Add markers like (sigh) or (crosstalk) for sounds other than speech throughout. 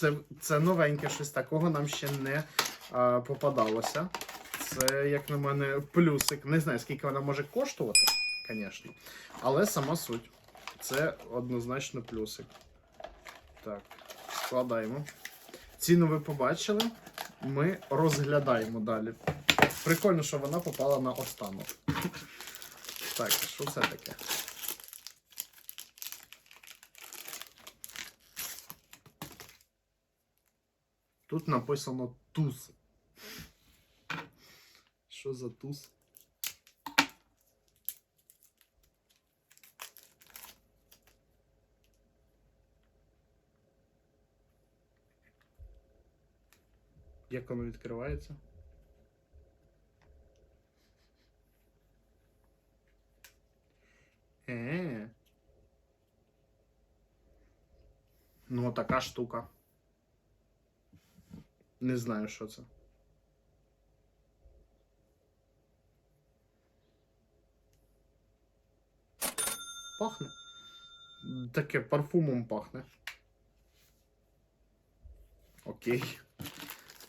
Це, це новеньке щось такого нам ще не а, попадалося. Це, як на мене, плюсик. Не знаю, скільки вона може коштувати, звісно. Але сама суть. Це однозначно плюсик. Так, складаємо. Ціну ви побачили. Ми розглядаємо далі. Прикольно, що вона попала на останок. (laughs) Так, що це таке? Тут написано туз. Що за туз? Як воно відкривається? Е. Ну, така штука. Не знаю, що це. Пахне. Таке парфумом пахне. Окей.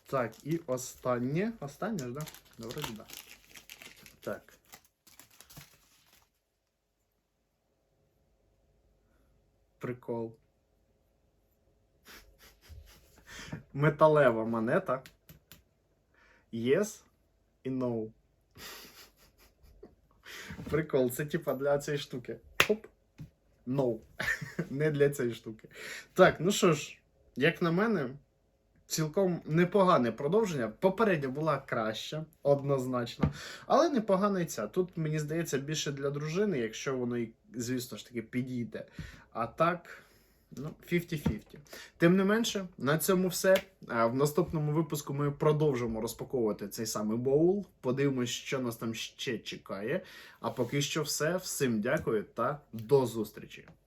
Так, і останнє. Останнє ж, да? Вроді да. Так. Прикол. Металева монета. Yes і no. Прикол, це типа для цієї штуки. Хоп. No. (laughs) Не для цієї штуки. Так, ну що ж, як на мене, цілком непогане продовження. Попередня була краща, однозначно. Але непогана ця. Тут, мені здається, більше для дружини, якщо воно, звісно ж таки, підійде. А так. Ну, 50-50. Тим не менше, на цьому все. В наступному випуску ми продовжимо розпаковувати цей самий боул. Подивимось, що нас там ще чекає. А поки що все. Всім дякую та до зустрічі!